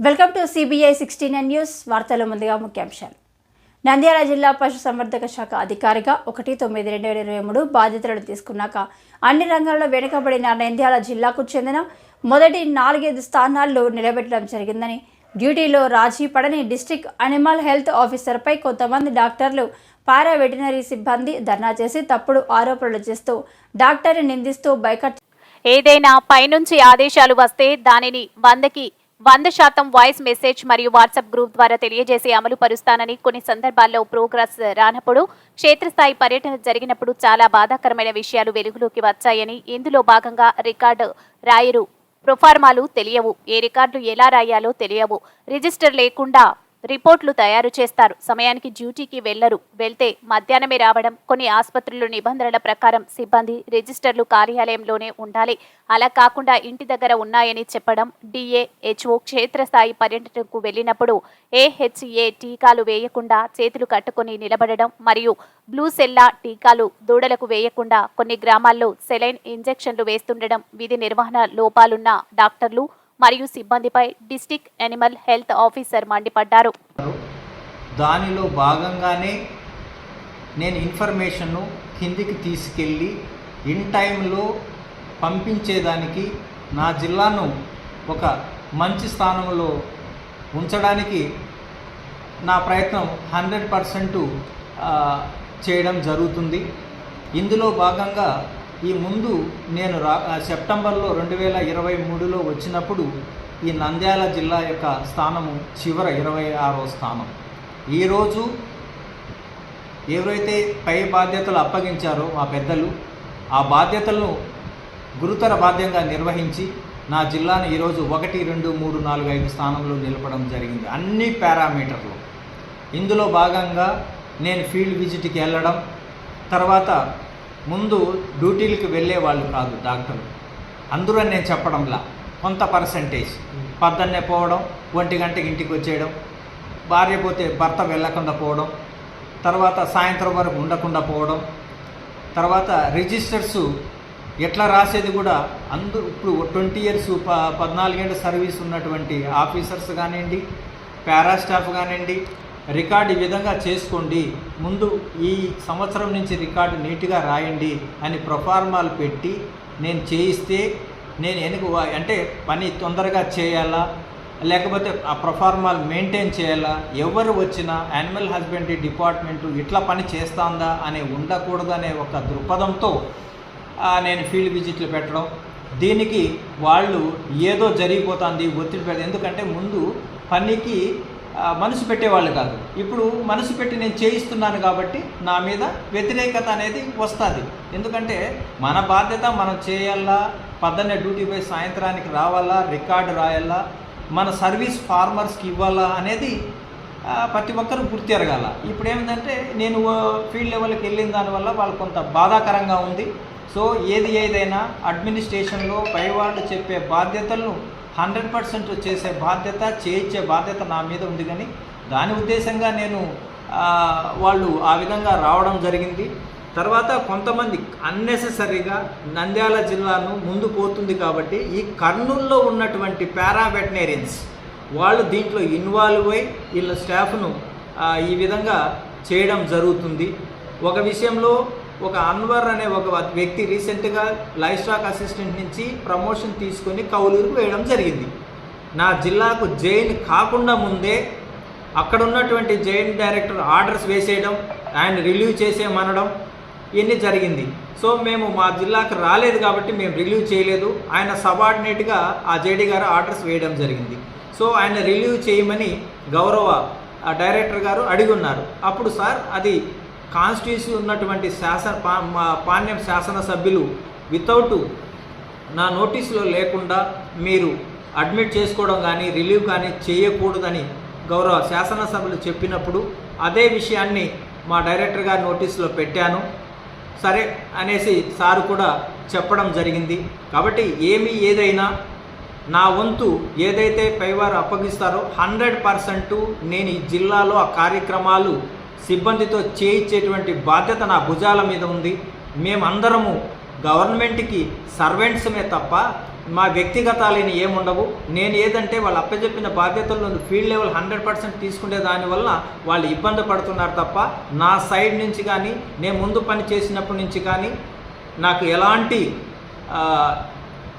Welcome to CBI sixty nine news వార్తల ముందుగా ముఖ్యాంశాలు. నంద్యాల జిల్లా పశుసంవర్ధక శాఖ అధికారిగా ఒకటి తొమ్మిది రెండు వేల ఇరవై మూడు బాధ్యతలు తీసుకున్నాక అన్ని రంగాల్లో వెనుకబడిన నంద్యాల జిల్లాకు చెందిన మొదటి నాలుగైదు స్థానాల్లో నిలబెట్టడం జరిగిందని డ్యూటీలో రాజీ పడని డిస్టిక్ అనిమల్ హెల్త్ ఆఫీసర్పై కొంతమంది డాక్టర్లు పారా వెటనరీ సిబ్బంది ధర్నా చేసి తప్పుడు ఆరోపణలు చేస్తూ డాక్టర్ని నిందిస్తూ బైకట్ ఏదైనా పైనుంచి ఆదేశాలు వస్తే దానిని వందకి వంద శాతం వాయిస్ మెసేజ్ మరియు వాట్సాప్ గ్రూప్ ద్వారా తెలియజేసి అమలు పరుస్తానని కొన్ని సందర్భాల్లో ప్రోగ్రెస్ రానప్పుడు క్షేత్రస్థాయి పర్యటన జరిగినప్పుడు చాలా బాధాకరమైన విషయాలు వెలుగులోకి వచ్చాయని ఇందులో భాగంగా రికార్డు రాయరు. ప్రొఫార్మాలు తెలియవు. ఏ రికార్డులు ఎలా రాయాలో తెలియవు. రిజిస్టర్ లేకుండా రిపోర్ట్లు తయారు చేస్తారు. సమయానికి డ్యూటీకి వెళ్ళరు వెళ్తే మధ్యాహ్నమే రావడం కొన్ని ఆసుపత్రులు నిబంధనల ప్రకారం సిబ్బంది రిజిస్టర్లు కార్యాలయంలోనే ఉండాలి. అలా కాకుండా ఇంటి దగ్గర ఉన్నాయని చెప్పడం డిఏ హెచ్ఓ క్షేత్రస్థాయి పర్యటనకు వెళ్ళినప్పుడు ఏహెచ్ఏ టీకాలు వేయకుండా చేతులు కట్టుకొని నిలబడడం మరియు బ్లూ సెల్లా టీకాలు దూడలకు వేయకుండా కొన్ని గ్రామాల్లో సెలైన్ ఇంజెక్షన్లు వేస్తుండడం విధి నిర్వహణ లోపాలున్న డాక్టర్లు మరియు సిబ్బందిపై డిస్టిక్ యానిమల్ హెల్త్ ఆఫీసర్ మండిపడ్డారు. దానిలో భాగంగానే నేను ఇన్ఫర్మేషన్ను కిందికి తీసుకెళ్ళి ఇన్ టైంలో పంపించేదానికి నా జిల్లాను ఒక మంచి స్థానంలో ఉంచడానికి నా ప్రయత్నం హండ్రెడ్ పర్సెంట్ చేయడం జరుగుతుంది. ఇందులో భాగంగా ఈ ముందు నేను రా సెప్టెంబర్లో రెండు వేల ఇరవై మూడులో వచ్చినప్పుడు ఈ నంద్యాల జిల్లా యొక్క స్థానము చివర ఇరవై ఆరో స్థానం. ఈరోజు ఎవరైతే పై బాధ్యతలు అప్పగించారో మా పెద్దలు ఆ బాధ్యతలను గురుతర బాధ్యంగా నిర్వహించి నా జిల్లాను ఈరోజు ఒకటి రెండు మూడు నాలుగు ఐదు స్థానంలో నిలపడం జరిగింది. అన్ని పారామీటర్లు. ఇందులో భాగంగా నేను ఫీల్డ్ విజిట్కి వెళ్ళడం తర్వాత ముందు డ్యూటీలకు వెళ్ళే వాళ్ళు కాదు డాక్టర్లు. అందరూ నేను చెప్పడంలా. కొంత పర్సంటేజ్. పద్దన్నే పోవడం ఒంటి గంటకి ఇంటికి వచ్చేయడం భార్య పోతే భర్త వెళ్ళకుండా పోవడం తర్వాత సాయంత్రం వరకు ఉండకుండా పోవడం తర్వాత రిజిస్టర్స్ ఎట్లా రాసేది కూడా అందరూ ఇప్పుడు ట్వంటీ ఇయర్స్ ప పద్నాలుగేళ్ళ సర్వీస్ ఉన్నటువంటి ఆఫీసర్స్ కానివ్వండి పారా స్టాఫ్ కానివ్వండి రికార్డు ఈ విధంగా చేసుకోండి. ముందు ఈ సంవత్సరం నుంచి రికార్డు నీట్గా రాయండి అని ప్రొఫార్మాలు పెట్టి నేను చేయిస్తే నేను ఎందుకు అంటే పని తొందరగా చేయాలా? లేకపోతే ఆ ప్రొఫార్మాలు మెయింటైన్ చేయాలా? ఎవరు వచ్చినా యానిమల్ హస్బెండరీ డిపార్ట్మెంటు ఇట్లా పని చేస్తుందా అనే ఉండకూడదనే ఒక దృక్పథంతో నేను ఫీల్డ్ విజిట్లు పెట్టడం. దీనికి వాళ్ళు ఏదో జరిగిపోతుంది ఒత్తిడి పెడతారు. ఎందుకంటే ముందు పనికి మనసు పెట్టేవాళ్ళు కాదు. ఇప్పుడు మనసు పెట్టి నేను చేయిస్తున్నాను కాబట్టి నా మీద వ్యతిరేకత అనేది వస్తుంది. ఎందుకంటే మన బాధ్యత మనం చేయాలా పద్దన్నే డ్యూటీ పోయి సాయంత్రానికి రావాలా రికార్డు రాయాలా మన సర్వీస్ ఫార్మర్స్కి ఇవ్వాలా అనేది ప్రతి ప్రతి ఒక్కరు గుర్తెరగాల ఇప్పుడు ఏమిటంటే నేను ఫీల్డ్ లెవెల్కి వెళ్ళిన దానివల్ల వాళ్ళు కొంత బాధాకరంగా ఉంది. సో ఏది ఏదైనా అడ్మినిస్ట్రేషన్లో పై వాళ్ళు చెప్పే బాధ్యతలను హండ్రెడ్ పర్సెంట్ చేసే బాధ్యత చేయించే బాధ్యత నా మీద ఉంది కానీ దాని ఉద్దేశంగా నేను వాళ్ళు ఆ విధంగా రావడం జరిగింది. తర్వాత కొంతమంది అన్నెసెసరీగా నంద్యాల జిల్లాను ముందు పోతుంది కాబట్టి ఈ కర్నూల్లో ఉన్నటువంటి పారా వాళ్ళు దీంట్లో ఇన్వాల్వ్ అయి వీళ్ళ స్టాఫ్ను ఈ విధంగా చేయడం జరుగుతుంది. ఒక విషయంలో ఒక అన్వర్ అనే ఒక వ్యక్తి రీసెంట్గా లైఫ్ స్టాక్ అసిస్టెంట్ నుంచి ప్రమోషన్ తీసుకొని కౌలూరుకు వేయడం జరిగింది. నా జిల్లాకు జైన్ కాకుండా ముందే అక్కడ ఉన్నటువంటి జైన్ డైరెక్టర్ ఆర్డర్స్ వేసేయడం ఆయన రిలీవ్ చేసేయమనడం ఇవన్నీ జరిగింది. సో మేము మా జిల్లాకు రాలేదు కాబట్టి మేము రిలీవ్ చేయలేదు. ఆయన సబార్డినేట్గా ఆ జేడీ గారు ఆర్డర్స్ వేయడం జరిగింది. సో ఆయన రిలీవ్ చేయమని గౌరవ ఆ డైరెక్టర్ గారు అడిగి ఉన్నారు. అప్పుడు సార్ అది కాన్స్టిట్యూన్సీ ఉన్నటువంటి శాసన పా- మా పాణ్యం శాసనసభ్యులు వితౌట్ నా నోటీసులో లేకుండా మీరు అడ్మిట్ చేసుకోవడం కానీ రిలీవ్ కానీ చేయకూడదని గౌరవ శాసనసభలు చెప్పినప్పుడు అదే విషయాన్ని మా డైరెక్టర్ గారి నోటీసులో పెట్టాను. సరే అనేసి సారు కూడా చెప్పడం జరిగింది. కాబట్టి ఏమి ఏదైనా నా వంతు ఏదైతే పైవారు అప్పగిస్తారో హండ్రెడ్ పర్సెంట్ నేను ఈ జిల్లాలో ఆ కార్యక్రమాలు సిబ్బందితో చేయించేటువంటి బాధ్యత నా భుజాల మీద ఉంది. మేమందరము గవర్నమెంట్కి సర్వెంట్స్మే తప్ప మా వ్యక్తిగతాలని ఏముండవు. నేను ఏదంటే వాళ్ళు అప్పచెప్పిన బాధ్యతలను ఫీల్డ్ లెవెల్ హండ్రెడ్ పర్సెంట్ తీసుకునే దానివల్ల వాళ్ళు ఇబ్బంది పడుతున్నారు తప్ప నా సైడ్ నుంచి కానీ నేను ముందు పని చేసినప్పటి నుంచి కానీ నాకు ఎలాంటి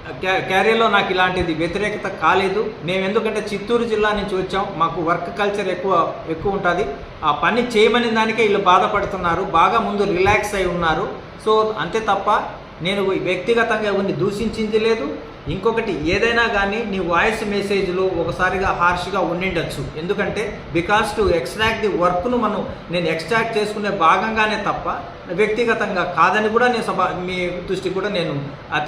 క్యారియర్లో నాకు ఇలాంటిది వ్యతిరేకత కాలేదు. మేము ఎందుకంటే చిత్తూరు జిల్లా నుంచి వచ్చాం. మాకు వర్క్ కల్చర్ ఎక్కువ ఎక్కువ ఉంటుంది. ఆ పని చేయమని దానికే వీళ్ళు బాధపడుతున్నారు. బాగా ముందు రిలాక్స్ అయి ఉన్నారు. సో అంతే తప్ప నేను వ్యక్తిగతంగా ఎవరిని దూషించింది లేదు. ఇంకొకటి ఏదైనా కానీ నీ వాయిస్ మెసేజ్లో ఒకసారిగా హార్ష్గా ఉండిండొచ్చు. ఎందుకంటే బికాస్ టు ఎక్స్ట్రాక్ట్ ది వర్క్ను మనం నేను ఎక్స్ట్రాక్ట్ చేసుకునే భాగంగానే తప్ప వ్యక్తిగతంగా కాదని కూడా నేను సభ మీ దృష్టి కూడా నేను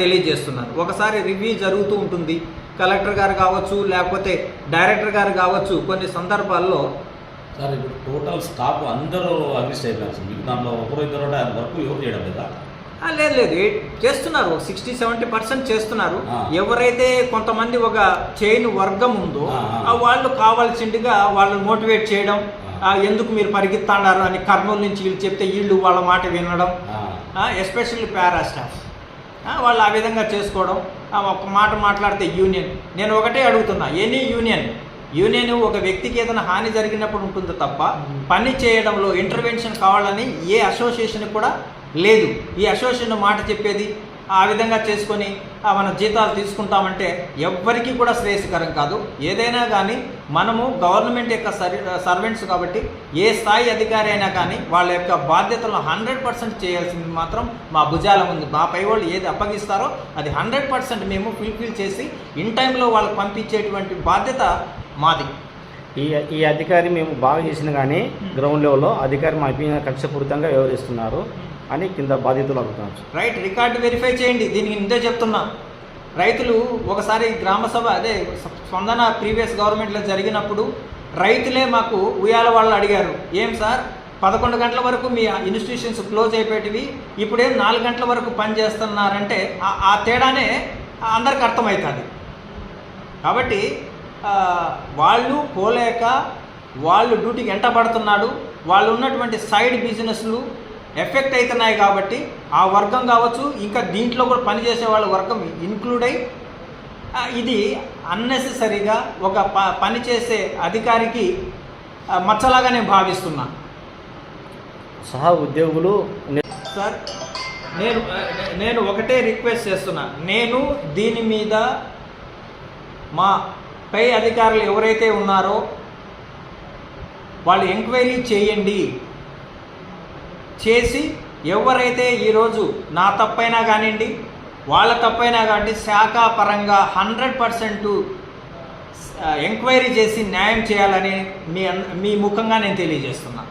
తెలియజేస్తున్నాను. ఒకసారి రివ్యూ జరుగుతూ ఉంటుంది. కలెక్టర్ గారు కావచ్చు లేకపోతే డైరెక్టర్ గారు కావచ్చు కొన్ని సందర్భాల్లో సార్ ఇప్పుడు టోటల్ స్టాఫ్ అందరూ అగ్రిస్ట్ అయిపోయారు దాంట్లో ఒకరు ఇద్దరు వర్క్ ఎవరు చేయడం లేదా? లేదు లేదు. చేస్తున్నారు. సిక్స్టీ సెవెంటీ పర్సెంట్ చేస్తున్నారు. ఎవరైతే కొంతమంది ఒక చైన్ వర్గం ఉందో వాళ్ళు కావాల్సిందిగా వాళ్ళని మోటివేట్ చేయడం ఎందుకు మీరు పరిగెత్తాడారు అని కర్నూలు నుంచి వీళ్ళు చెప్తే వీళ్ళు వాళ్ళ మాట వినడం ఎస్పెషల్లీ పారా స్టాఫ్ వాళ్ళు ఆ విధంగా చేసుకోవడం ఒక మాట మాట్లాడితే యూనియన్. నేను ఒకటే అడుగుతున్నా ఎనీ యూనియన్. యూనియన్ ఒక వ్యక్తికి ఏదైనా హాని జరిగినప్పుడు ఉంటుంది తప్ప పని చేయడంలో ఇంటర్వెన్షన్ కావాలని ఏ అసోసియేషన్ కూడా లేదు. ఈ అసోసియేషన్ మాట చెప్పేది ఆ విధంగా చేసుకొని మన జీతాలు తీసుకుంటామంటే ఎవ్వరికీ కూడా శ్రేయస్కరం కాదు. ఏదైనా కానీ మనము గవర్నమెంట్ యొక్క సర్వెంట్స్ కాబట్టి ఏ స్థాయి అధికారి అయినా కానీ వాళ్ళ యొక్క బాధ్యతలను హండ్రెడ్ పర్సెంట్ చేయాల్సింది మాత్రం మా భుజాల ఉంది మా పై వాళ్ళు ఏది అప్పగిస్తారో అది హండ్రెడ్ పర్సెంట్ మేము ఫుల్ఫిల్ చేసి ఇన్ టైంలో వాళ్ళకి పంపించేటువంటి బాధ్యత మాది. ఈ ఈ అధికారి మేము బాగా చేసిన కానీ గ్రౌండ్ లెవెల్లో అధికారి మా పైన కక్షపూరితంగా వ్యవహరిస్తున్నారు అని కింద బాధితులు అడుగుతున్నారు. రైట్ రికార్డు వెరిఫై చేయండి దీనికి ఇంతే చెప్తున్నా. రైతులు ఒకసారి గ్రామ సభ అదే స్పందన ప్రీవియస్ గవర్నమెంట్లో జరిగినప్పుడు రైతులే మాకు ఉయ్యాల వాళ్ళు అడిగారు. ఏం సార్? పదకొండు గంటల వరకు మీ ఇన్స్టిట్యూషన్స్ క్లోజ్ అయిపోయేటివి ఇప్పుడేం నాలుగు గంటల వరకు పని చేస్తున్నారంటే ఆ- తేడానే అందరికి అర్థమవుతుంది. కాబట్టి వాళ్ళు పోలేక వాళ్ళు డ్యూటీకి ఎంట పడుతున్నాడు. వాళ్ళు ఉన్నటువంటి సైడ్ బిజినెస్లు ఎఫెక్ట్ అవుతున్నాయి కాబట్టి ఆ వర్గం కావచ్చు ఇంకా దీంట్లో కూడా పనిచేసే వాళ్ళ వర్గం ఇంక్లూడ్ అయి ఇది అన్నెసెసరీగా ఒక ప పని చేసే అధికారికి మచ్చలాగా నేను భావిస్తున్నా. సహా ఉద్యోగులు సార్ నేను నేను ఒకటే రిక్వెస్ట్ చేస్తున్నా. నేను దీని మీద మా పై అధికారులు ఎవరైతే ఉన్నారో వాళ్ళు ఎంక్వైరీ చేయండి. చేసి ఎవరైతే ఈరోజు నా తప్పైనా కానివ్వండి వాళ్ళ తప్పైనా కానివ్వండి శాఖ పరంగా హండ్రెడ్ పర్సెంట్ ఎంక్వైరీ చేసి న్యాయం చేయాలని మీ మీ ముఖంగా నేను తెలియజేస్తున్నాను